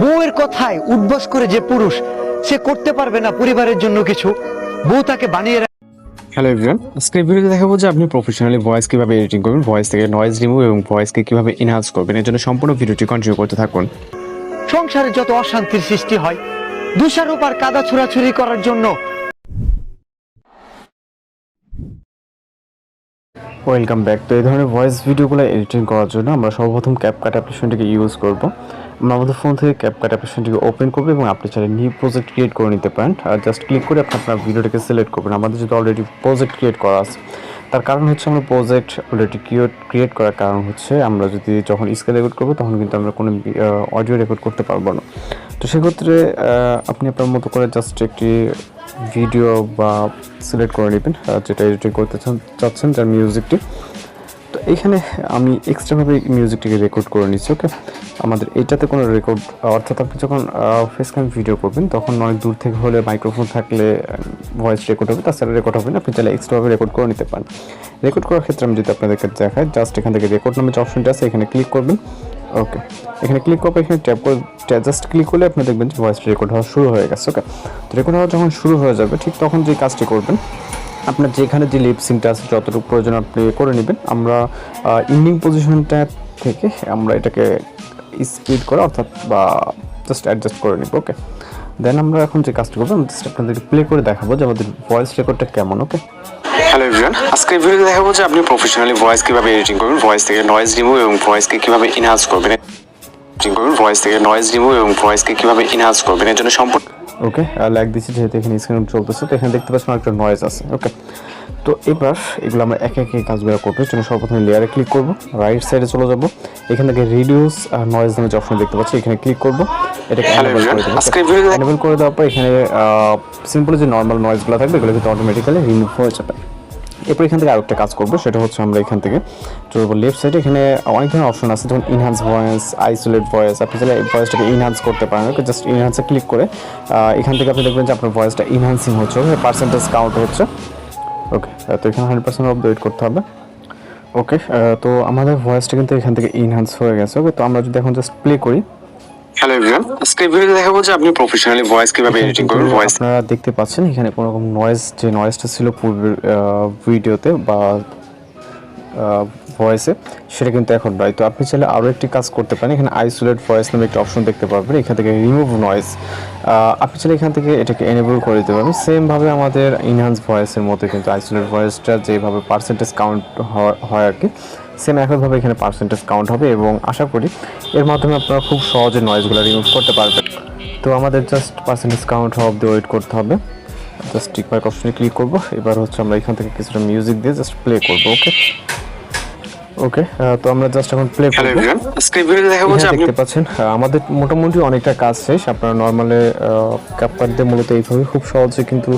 বউয়ের কথায় উদ্বাস করে যে পুরুষ সে করতে পারবে না পরিবারের জন্য কিছু। বউ তাকে বানিয়ে রাখে হ্যালো এভরিওয়ান আজকে ভিডিওতে দেখাবো যে আপনি প্রফেশনালি ভয়েস কীভাবে এডিটিং করবেন ভয়েস থেকে নয়েজ রিমুভ এবং ভয়েসকে কীভাবে এনহান্স করবেন। এর জন্য সম্পূর্ণ ভিডিওটি কন্টিনিউ করতে থাকুন। সংসারে যত অশান্তির সৃষ্টি হয় দোষারোপ আর কাদা ছোড়াছুরি করার জন্য ওয়েলকাম ব্যাক তো এই ধরনের ভয়েস ভিডিওগুলো এডিটিং করার জন্য আমরা সর্বপ্রথম ক্যাপকাট অ্যাপ্লিকেশনটিকে ইউজ করব। আমরা আমাদের ফোন থেকে ক্যাপকাট অ্যাপ্লিকেশনটিকে ওপেন করব এবং আপনি চাইলে নিউ প্রজেক্ট ক্রিয়েট করে নিতে পারেন। আর জাস্ট ক্লিক করে আপনি আপনার ভিডিওটাকে সিলেক্ট করবেন। আমাদের যদি অলরেডি প্রজেক্ট ক্রিয়েট করা আছে, তার কারণ হচ্ছে আমরা প্রজেক্ট অলরেডি ক্রিয়েট ক্রিয়েট করার কারণ হচ্ছে আমরা যদি যখন স্কেল রেকর্ড করব, তখন কিন্তু আমরা কোনো অডিও রেকর্ড করতে পারব না। তো সেক্ষেত্রে আপনি আপনার মতো করে জাস্ট একটি ভিডিও বা সিলেক্ট করে নেবেন যেটা এডিটিং করতে চাচ্ছেন, যার মিউজিকটি তো এখানে আমি এক্সট্রাভাবে মিউজিকটিকে রেকর্ড করে নিচ্ছি ওকে আমাদের এটাতে কোনো রেকর্ড অর্থাৎ আপনি যখন ফেস ক্যাম ভিডিও করবেন, তখন অনেক দূর থেকে হলে মাইক্রোফোন থাকলে ভয়েস রেকর্ড হবে, তাছাড়া রেকর্ড হবে না, আপনি চাইলে এক্সট্রাভাবে রেকর্ড করে নিতে পারেন। রেকর্ড করার ক্ষেত্রে আমি যদি আপনাদেরকে দেখাই জাস্ট এখান থেকে রেকর্ড নামে যে অপশনটা আছে, এখানে ক্লিক করবেন ওকে এখানে ক্লিক করবে এখানে ট্যাপ করে জাস্ট ক্লিক করলে আপনি দেখবেন যে ভয়েস রেকর্ড হওয়া শুরু হয়ে গেছে ওকে তো রেকর্ড হওয়া যখন শুরু হয়ে যাবে, ঠিক তখন যে কাজটি করবেন আপনার যেখানে যে লিপ সিনটা আছে, যতটুকু প্রয়োজন আপনি করে নেবেন, আমরা ইন্ডিং পজিশনটা থেকে আমরা এটাকে স্পিড করে, অর্থাৎ, বা জাস্ট অ্যাডজাস্ট করে নিব ওকে দেন আমরা এখন যে কাজটা করব জাস্ট আপনাদের প্লে করে দেখাবো যে আমাদের ভয়েস রেকর্ডটা কেমন ওকে হ্যালো এভরিওয়ান আজকে ভিডিওতে দেখাবো যে আপনি প্রফেশনালি ভয়েস কীভাবে এডিটিং করবেন ভয়েস থেকে নয়েজ রিমুভ এবং ভয়েসকে কীভাবে এনহান্স করবেন। এডিটিং করবেন ভয়েস থেকে নয়েজ রিমুভ এবং ভয়েসকে কীভাবে এনহান্স করবেন, এর জন্য সম্পূর্ণ ওকে লাইক দিচ্ছি যেহেতু এখানে স্ক্রিন চলতেছে তো এখানে দেখতে পাচ্ছি পাচ্ছেন একটা নয়েজ আছে ওকে তো এবার এগুলো আমরা একে একে কাজগুলো করব এর জন্য সর্বপ্রথমে লেয়ারে ক্লিক করব রাইট সাইডে চলে যাব এখান থেকে রিডিউস আর নয়েজ নামে যে অপশন দেখতে পাচ্ছি এখানে ক্লিক করব এটাকে এনেবল করে দেবো এনেবল করে দেওয়ার পর এখানে সিম্পল যে নর্মাল নয়েজগুলো থাকবে এগুলো কিন্তু অটোমেটিক্যালি রিমুভ হয়ে যাবে। এরপর এখান থেকে আরেকটা কাজ করব, সেটা হচ্ছে আমরা এখান থেকে চলবো লেফট সাইডে এখানে অনেক ধরনের অপশন আছে, যেমন ইনহান্স ভয়েস আইসোলেট ভয়েস আপনি চাইলে ভয়েসটাকে ইনহান্স করতে পারেন, ওকে জাস্ট ইনহান্সে ক্লিক করে এখান থেকে আপনি দেখবেন যে আপনার ভয়েসটা ইনহান্সিং হচ্ছে পার্সেন্টেজ কাউন্ট হচ্ছে। ওকে তো এখানে হান্ড্রেড পার্সেন্ট অফ ওয়েট করতে হবে। ওকে তো আমাদের ভয়েসটা কিন্তু এখান থেকে ইনহান্স হয়ে গেছে, ওকে, তো আমরা যদি এখন জাস্ট প্লে করি হ্যালো এভরিওয়ান আজকে ভিডিওতে দেখাবো যে আপনি প্রফেশনালি ভয়েস কীভাবে এডিটিং করবেন ভয়েস আপনারা দেখতে পাচ্ছেন এখানে কোনো রকম নয়েজ যে নয়েজটা ছিল পূর্বের ভিডিওতে বা ভয়েসে সেটা কিন্তু এখন নয়। তো আপনি চাইলে আরও একটি কাজ করতে পারেন। এখানে আইসোলেট ভয়েস নামে একটি অপশন দেখতে পারবেন। এখান থেকে রিমুভ নয়েজ আপনি চাইলে এখান থেকে এটাকে এনেবল করে দিতে পারবেন। সেমভাবে আমাদের ইনহান্স ভয়েসের মধ্যে কিন্তু আইসোলেট ভয়েসটা যেভাবে পার্সেন্টেজ কাউন্ট হয় আর কি সেম একইভাবে এখানে পার্সেন্টেজ কাউন্ট হবে এবং আশা করি এর মাধ্যমে আপনারা খুব সহজে নয়েজগুলো রিমুভ করতে পারবেন। তো আমাদের জাস্ট পার্সেন্টেজ কাউন্ট হওয়া অব্দি ওয়েট করতে হবে। জাস্ট টিক মার্ক অপশনে ক্লিক করব। এবার হচ্ছে আমরা এখান থেকে কিছুটা মিউজিক দিয়ে জাস্ট প্লে করব ওকে ওকে তো আমরা জাস্ট এখন প্লে করব। এখানে দেখতে পাচ্ছেন। আমাদের মোটামুটি অনেকটা কাজ শেষ। আপনারা নর্মালে ক্যাপকাট দিয়ে মূলত এইভাবে খুব সহজে কিন্তু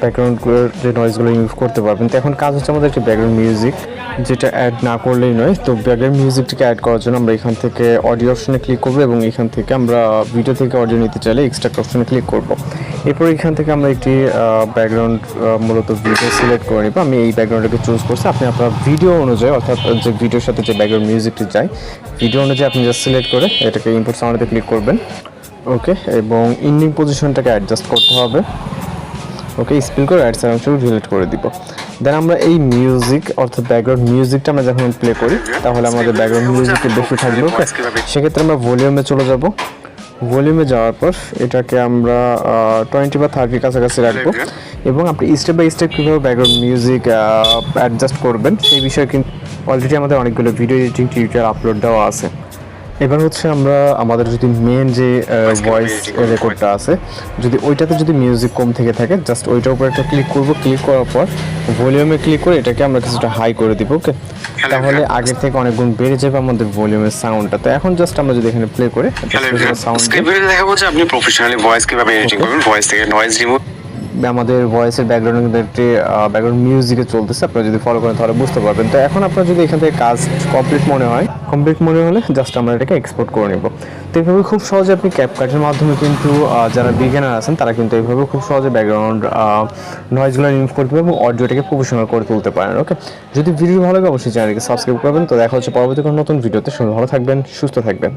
ব্যাকগ্রাউন্ডগুলোর যে নয়েজগুলো ইউজ করতে পারবেন। তো এখন কাজ হচ্ছে আমাদের একটি ব্যাকগ্রাউন্ড মিউজিক যেটা অ্যাড না করলেই নয়। তো ব্যাকগ্রাউন্ড মিউজিকটিকে অ্যাড করার জন্য আমরা এখান থেকে অডিও অপশনে ক্লিক করব এবং এখান থেকে আমরা ভিডিও থেকে অডিও নিতে চাইলে এক্সট্রা অপশনে ক্লিক করব। এরপর এখান থেকে আমরা একটি ব্যাকগ্রাউন্ড মূলত ভিডিও সিলেক্ট করে নিব। আমি এই ব্যাকগ্রাউন্ডটাকে চুজ করছি। আপনি আপনার ভিডিও অনুযায়ী, অর্থাৎ যে ভিডিওর সাথে যে ব্যাকগ্রাউন্ড মিউজিকটি যায় ভিডিও অনুযায়ী আপনি জাস্ট সিলেক্ট করে এটাকে ইনপুট সাউন্ডে ক্লিক করবেন। ওকে এবং ইন্ডিং পজিশনটাকে অ্যাডজাস্ট করতে হবে। ওকে স্পিন করে অ্যাড সাউন্ড ডিলিট করে দিব। দেন আমরা এই মিউজিক অর্থাৎ ব্যাকগ্রাউন্ড মিউজিকটা আমরা যখন প্লে করি, তাহলে আমাদের ব্যাকগ্রাউন্ড মিউজিকটা বেশি থাকবে ওকে সেক্ষেত্রে আমরা ভলিউমে চলে যাব। ভলিউমে যাওয়ার পর এটাকে আমরা টোয়েন্টি বা থার্টির কাছাকাছি রাখব। এবং আপনি স্টেপ বাই স্টেপ কীভাবে ব্যাকগ্রাউন্ড মিউজিক অ্যাডজাস্ট করবেন, সেই বিষয়ে কিন্তু অলরেডি আমাদের অনেকগুলো ভিডিও এডিটিং টিউটোরিয়াল আপলোড দেওয়া আছে। এবার হচ্ছে আমরা আমাদের যদি মেন যে ভয়েস রেকর্ডটা আছে যদি ওইটাতে যদি মিউজিক কম থেকে থাকে জাস্ট ওইটার উপর একটা ক্লিক করব ক্লিক করার পর ভলিউমে ক্লিক করে এটাকে আমরা কিছুটা হাই করে দিব ওকে তাহলে আগের থেকে অনেক গুণ বেড়ে যাবে আমাদের ভলিউমের সাউন্ডটা তো এখন জাস্ট আমরা যদি এখানে প্লে করে সাউন্ড দেখাবো যে আপনি প্রফেশনালি ভয়েস কীভাবে এডিটিং করবেন ভয়েস থেকে নয়েজ রিমুভ আমাদের ভয়েসের ব্যাকগ্রাউন্ডে কিন্তু একটি ব্যাকগ্রাউন্ড মিউজিকে চলতেছে। আপনারা যদি ফলো করেন তাহলে বুঝতে পারবেন। তো এখন আপনার যদি এখান থেকে কাজ কমপ্লিট মনে হয় কমপ্লিট মনে হলে জাস্ট আমরা এটাকে এক্সপোর্ট করে নেব। তো এইভাবে খুব সহজে আপনি ক্যাপকাটের মাধ্যমে কিন্তু যারা বিজ্ঞানার আছেন, তারা কিন্তু এইভাবে খুব সহজে ব্যাকগ্রাউন্ড নয়েজগুলো রিমুভ করতে পারবেন এবং অডিওটাকে প্রফেশনাল করে তুলতে পারেন ওকে যদি ভিডিও ভালো লাগে, অবশ্যই চ্যানেলকে সাবস্ক্রাইব করবেন। তো দেখা হচ্ছে পরবর্তী কোনো নতুন ভিডিওতে সবাই ভালো থাকবেন, সুস্থ থাকবেন।